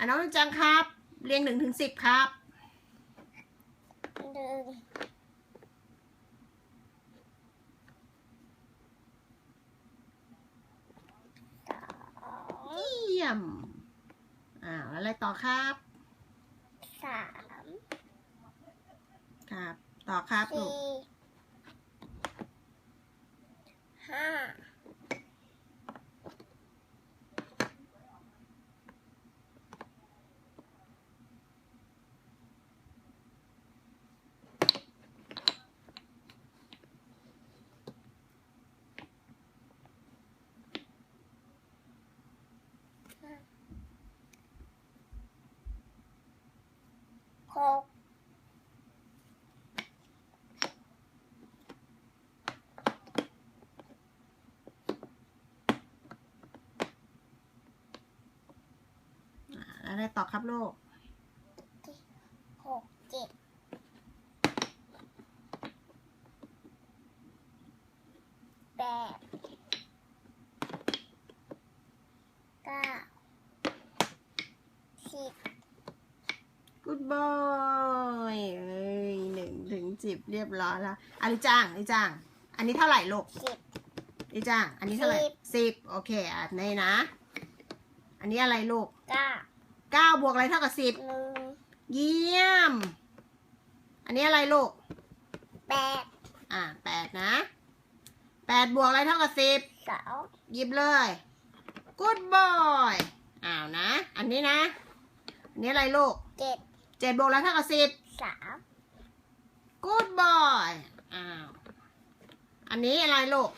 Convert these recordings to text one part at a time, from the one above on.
อะน้องจังครับ เรียงหนึ่งถึงสิบครับหนึ่งสองเยี่ยมอ่าแล้วอะไรต่อครับสามครับ ต่อครับลูสี่กห้า หกอะไรต่อครับลูกหกเจ็ดแปดเก้าสิบ Good boy เอ้ยหนึ่งถึงสิบเรียบร้อยแล้วอันนี้จ้างนี่จ้าง อันนี้เท่าไหร่ลูกสิบนี่จ้าง อันนี้เท่าไหร่สิบสิบโอเคอะนี่นะ อันนี้อะไรลูกเก้าเก้าบวกอะไรเท่ากับสิบหนึ่งเยี่ยม อันนี้อะไรลูกแปดอ่าแปดนะแปดบวกอะไรเท่ากับสิบสองหยิบเลย Good boy อ้าวนะ อันนี้นะ อันนี้อะไรลูกเจ็ด เจ็ดบวกอะไรเท่ากับสิบสาม Good boy อ้าวอันนี้อะไรลูก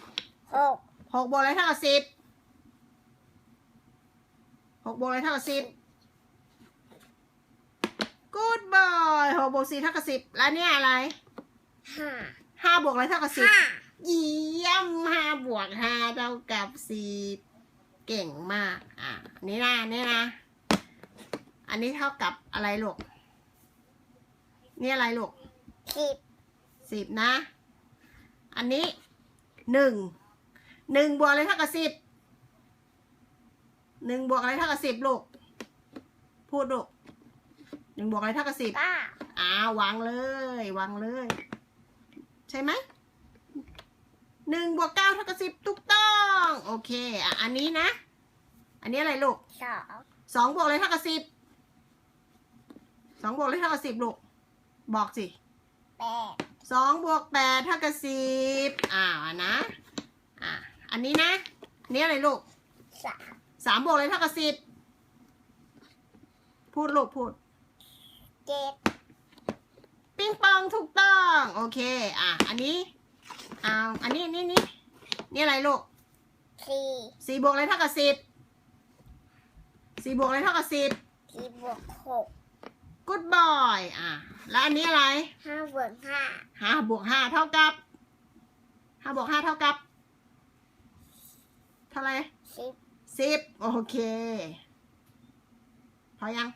หกหกบวกอะไรเท่ากับสิบหกบวกอะไรเท่ากับสิบ Good boy หกบวกสี่เท่ากับสิบแล้วเนี่ยอะไรห้าห้าบวกอะไรเท่ากับสิบห้าเยี่ยมห้าบวกห้าเท่ากับสิบเก่งมาก อะอันนี้นะอันนี่นะ อันนี้เท่ากับอะไรลูก นี่อะไรลูกสิบสิบนะ อันนี้หนึ่งหนึ่งบวกอะไรเท่ากับสิบหนึ่งบวกอะไรเท่ากับสิบลูก พูดลูกหนึ่งบวกอะไรเท่ากับสิบเก้าอ้าววางเลยวางเลย ใช่ไหมหนึ่งบวกเก้าเท่ากับสิบถูกต้อง โอเคอะอันนี้นะ อันนี้อะไรลูกสองสองบวกอะไรเท่ากับสิบสองบวกอะไรเท่ากับสิบลูก บอกสิแปดสองบวกแปดเท่ากับสิบอ่านะ อ่าอันนี้นะอันนี้อะไรลูกสามสามบวกอะไรเท่ากับสิบพูดลูกพูดเจ็ดปิงปองถูกต้อง โอเค อะ อันนี้เอาอันนี้อันนี้นี่นี่อะไรลูกสี่สี่บวกอะไรเท่ากับสิบสี่บวกอะไรเท่ากับสิบสี่บวกหก good boy อะ แล้วอันนี้อะไรห้าบวกห้าห้าบวกห้าเท่ากับห้าบวกห้าเท่ากับ เท่าไหรสิบสิบโอเค พอยัง